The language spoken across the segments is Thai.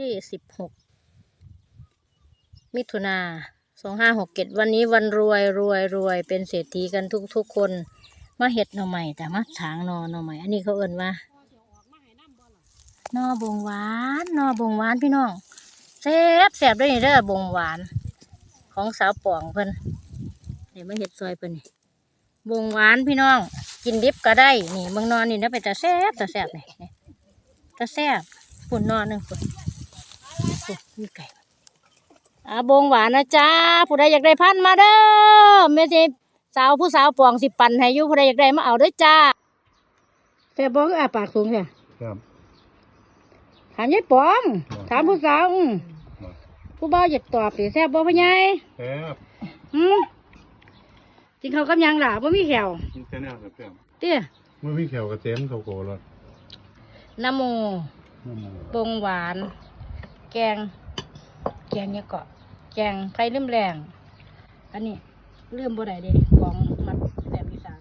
ที่สิบหกมิถุนาสองห้าหกเจ็ดวันนี้วันรวยรวยรวยเป็นเศรษฐีกันทุกทุกคน มาเห็ดหน่อใหม่แต่มาถางนอหน่อใหม่อันนี้เขาเอิ่นว่านอบงหวานนอบงหวานพี่น้องแซ่บแซ่บด้วยนี่เด้อบงหวาน ของสาวป่องเพิ่นเดี๋ยวมาเห็ดซอยเพิ่นนี่บงหวานพี่น้อง กินดิบก็ได้นี่เมืองนอนนี่นะเป็นตาแซ่บตาแซ่บนี่นี่ตาแซ่บฝุ่นนอนหนึ่งฝุ่น ฝุ่นมีไก่อาบงหวานนะจ้าผู้ใดอยากได้พันธุ์มาเด้อไม่ใช่สาวผู้สาวป่องสิปันให้อยู่ผู้ใดอยากได้มาเอาเด้อจ้าแซ่บบ่คืออาปากสูงแค่ครับถามยายปอง ถามผู้สาวอื้อผู้บ่าวอยากตอบสิแซ่บบ่พ่อใหญ่แซ่บอืมกินข้าวกับหยังล่ะบ่มีแขวกินแค่นี้ครับแซ่บเตี้ยเมื่อวิ่งแขวกับเต็มเขาโกรธนะโมน้ำมันปงหวาน แกง แกงเนี่ยเกาะแกงไผ่ลืมแรง อันนี้เลื่อมบ่ได้เด้ของมัดแบบอีสาน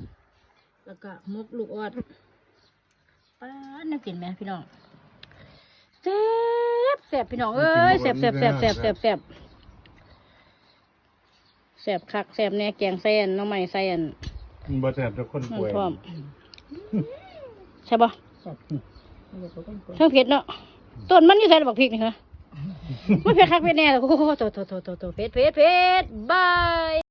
แล้วก็มกลูกออดป้าดน่ากินไหมพี่น้องแซ่บแซ่บพี่น้องเอ้ยแซ่บแซ่บแซ่บแซ่บแซ่บแซ่บแซ่บคักแซ่บแน่แกงใส่อันหน้องใหม่ใส่อันมันบ่แซ่บทุกคนมันป่วยพร้อมใช่ปะเครื่องเผ็ดเนาะต้นมันอยู่ใส่บักพริกนี่เหรอ ไม่เพ็ดคักเพ็ดแน่เลยโอ้โหโตโตโตโตโตเพ็ดเพ็ดเพ็ดบาย